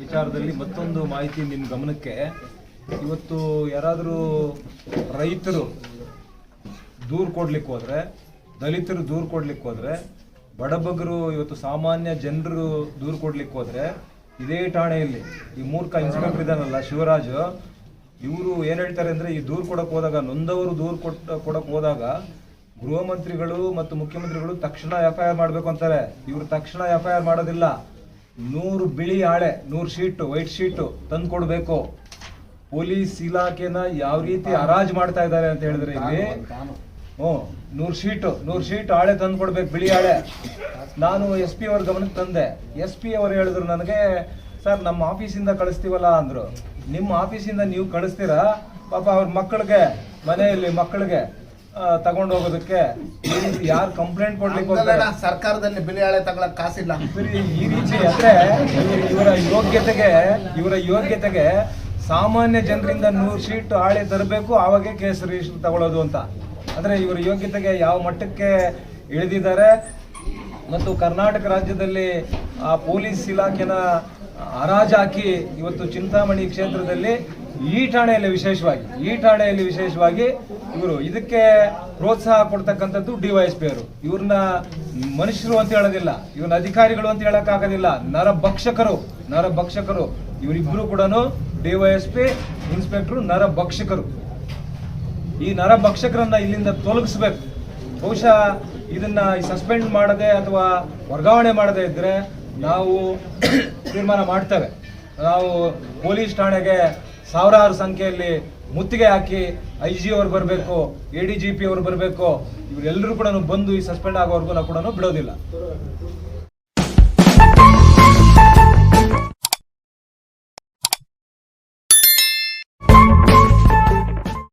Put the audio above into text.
ವಿಚಾರದಲ್ಲಿ ಮತ್ತೊಂದು ಮಾಹಿತಿ ನಿಮ್ಮ ಗಮನಕ್ಕೆ. ಇವತ್ತು ಯಾರಾದರೂ ರೈತರು ದೂರು ಕೊಡ್ಲಿಕ್ಕೆ ಹೋದರೆ, ದಲಿತರು ದೂರು ಕೊಡ್ಲಿಕ್ಕೆ ಹೋದರೆ ಬಡಬಗರು ಇವತ್ತು ಸಾಮಾನ್ಯ ಜನರು ದೂರು ಕೊಡ್ಲಿಕ್ಕೆ ಹೋದರೆ, ಇದೇ ಠಾಣೆಯಲ್ಲಿ ಈ ಮೂರ್ಖ ಇನ್ಸ್ಪೆಕ್ಟರ್ ಇದಾನಲ್ಲ ಶಿವರಾಜು, ಇವರು ಏನು ಹೇಳ್ತಾರೆ ಅಂದ್ರೆ ಈ ದೂರು ಕೊಡಕ್ ಹೋದಾಗ, ನೊಂದವರು ದೂರು ಕೊಟ್ಟು, ಕೊಡಕ್ ಹೋದಾಗ ಗೃಹ ಮಂತ್ರಿಗಳು ಮತ್ತು ಮುಖ್ಯಮಂತ್ರಿಗಳು ತಕ್ಷಣ ಎಫ್ ಐ ಆರ್ ಮಾಡಬೇಕು ಅಂತಾರೆ. ಇವರು ತಕ್ಷಣ ಎಫ್ ಐ ಆರ್ ಮಾಡೋದಿಲ್ಲ. ನೂರು ಬಿಳಿ ಹಾಳೆ ನೂರು ಶೀಟು ವೈಟ್ ಶೀಟು ತಂದು ಕೊಡಬೇಕು. ಪೊಲೀಸ್ ಇಲಾಖೆನ ಯಾವ ರೀತಿ ಹರಾಜ್ ಮಾಡ್ತಾ ಇದ್ದಾರೆ ಅಂತ ಹೇಳಿದ್ರೆ ಇಲ್ಲಿ ಹ್ಞೂ ನೂರು ಶೀಟು ನೂರು ಶೀಟ್ ಹಾಳೆ ತಂದು ಕೊಡ್ಬೇಕು ಬಿಳಿ ಹಾಳೆ ನಾನು ಎಸ್ ಪಿ ಅವ್ರ ಗಮನಕ್ಕೆ ತಂದೆ. ಎಸ್ ಪಿ ಅವರು ಹೇಳಿದ್ರು ನನಗೆ ಸರ್ ನಮ್ಮ ಆಫೀಸಿಂದ ಕಳಿಸ್ತೀವಲ್ಲ ಅಂದರು. ನಿಮ್ಮ ಆಫೀಸಿಂದ ನೀವು ಕಳಿಸ್ತೀರಾ? ಪಾಪ ಅವ್ರ ಮಕ್ಕಳಿಗೆ ಮನೆಯಲ್ಲಿ ಮಕ್ಕಳಿಗೆ. ತಗೊಂಡು ಹೋಗೋದಕ್ಕೆ ಯಾರು ಕಂಪ್ಲೇಂಟ್ ಕೊಡ್ಲಿಕ್ಕೆ ಹಂಗಲ್ಲ, ಸರ್ಕಾರದಲ್ಲಿ ಬಿಳಿ ಹಳೆ ತಗೊಳಕ್ ಕಾಸಿಲ್ಲ. ಈ ರೀತಿ ಅಂದ್ರೆ ಇವರ ಯೋಗ್ಯತೆಗೆ ಇವರ ಯೋಗ್ಯತೆಗೆ ಸಾಮಾನ್ಯ ಜನರಿಂದ ನೂರು ಶೀಟ್ ಹಾಳೆ ತರಬೇಕು ಆವಾಗೆ ಕೇಸ್ ರಿಜಿಸ್ಟರ್ ತಗೊಳ್ಳೋದು ಅಂತ. ಅಂದ್ರೆ ಇವರ ಯೋಗ್ಯತೆಗೆ ಯಾವ ಮಟ್ಟಕ್ಕೆ ಇಳಿದಿದ್ದಾರೆ? ಮತ್ತು ಕರ್ನಾಟಕ ರಾಜ್ಯದಲ್ಲಿ ಆ ಪೊಲೀಸ್ ಇಲಾಖೆನ ಹರಾಜಾಕಿ ಇವತ್ತು ಚಿಂತಾಮಣಿ ಕ್ಷೇತ್ರದಲ್ಲಿ ಈ ಠಾಣೆಯಲ್ಲಿ ವಿಶೇಷವಾಗಿ, ಈ ಠಾಣೆಯಲ್ಲಿ ವಿಶೇಷವಾಗಿ ಇವರು ಇದಕ್ಕೆ ಪ್ರೋತ್ಸಾಹ ಕೊಡ್ತಕ್ಕಂಥದ್ದು ಡಿವೈಎಸ್ಪಿ ಅವರು. ಇವ್ರನ್ನ ಮನುಷ್ಯರು ಅಂತ ಹೇಳೋದಿಲ್ಲ, ಇವ್ರನ್ನ ಅಧಿಕಾರಿಗಳು ಅಂತ ಹೇಳಕ್ ನರಭಕ್ಷಕರು ನರಭಕ್ಷಕರು. ಇವರಿಬ್ಬರು ನರ ಭಕ್ಷಕರು ಇವರಿಬ್ರು ಕೂಡ ಡಿವೈಎಸ್ಪಿ ಇನ್ಸ್ಪೆಕ್ಟರ್, ನರಭಕ್ಷಕರು. ಈ ನರ ಭಕ್ಷಕರನ್ನ ಇಲ್ಲಿಂದ ತೊಲಗಿಸ್ಬೇಕು. ಬಹುಶಃ ಇದನ್ನ ಸಸ್ಪೆಂಡ್ ಮಾಡದೆ ಅಥವಾ ವರ್ಗಾವಣೆ ಮಾಡದೇ ಇದ್ರೆ ನಾವು ತೀರ್ಮಾನ ಮಾಡ್ತೇವೆ. ನಾವು ಪೊಲೀಸ್ ಠಾಣೆಗೆ ಸಾವಿರಾರು ಸಂಖ್ಯೆಯಲ್ಲಿ ಮುತ್ತಿಗೆ ಹಾಕಿ ಐ ಜಿ ಅವ್ರು ಬರಬೇಕು, ಎ ಡಿ ಜಿ ಪಿ ಅವ್ರು ಬರಬೇಕು ಇವರೆಲ್ಲರೂ ಕೂಡ ಬಂದು ಈ ಸಸ್ಪೆಂಡ್ ಆಗೋವರೆಗೂ ನಾವು ಕೂಡ ಬಿಡೋದಿಲ್ಲ.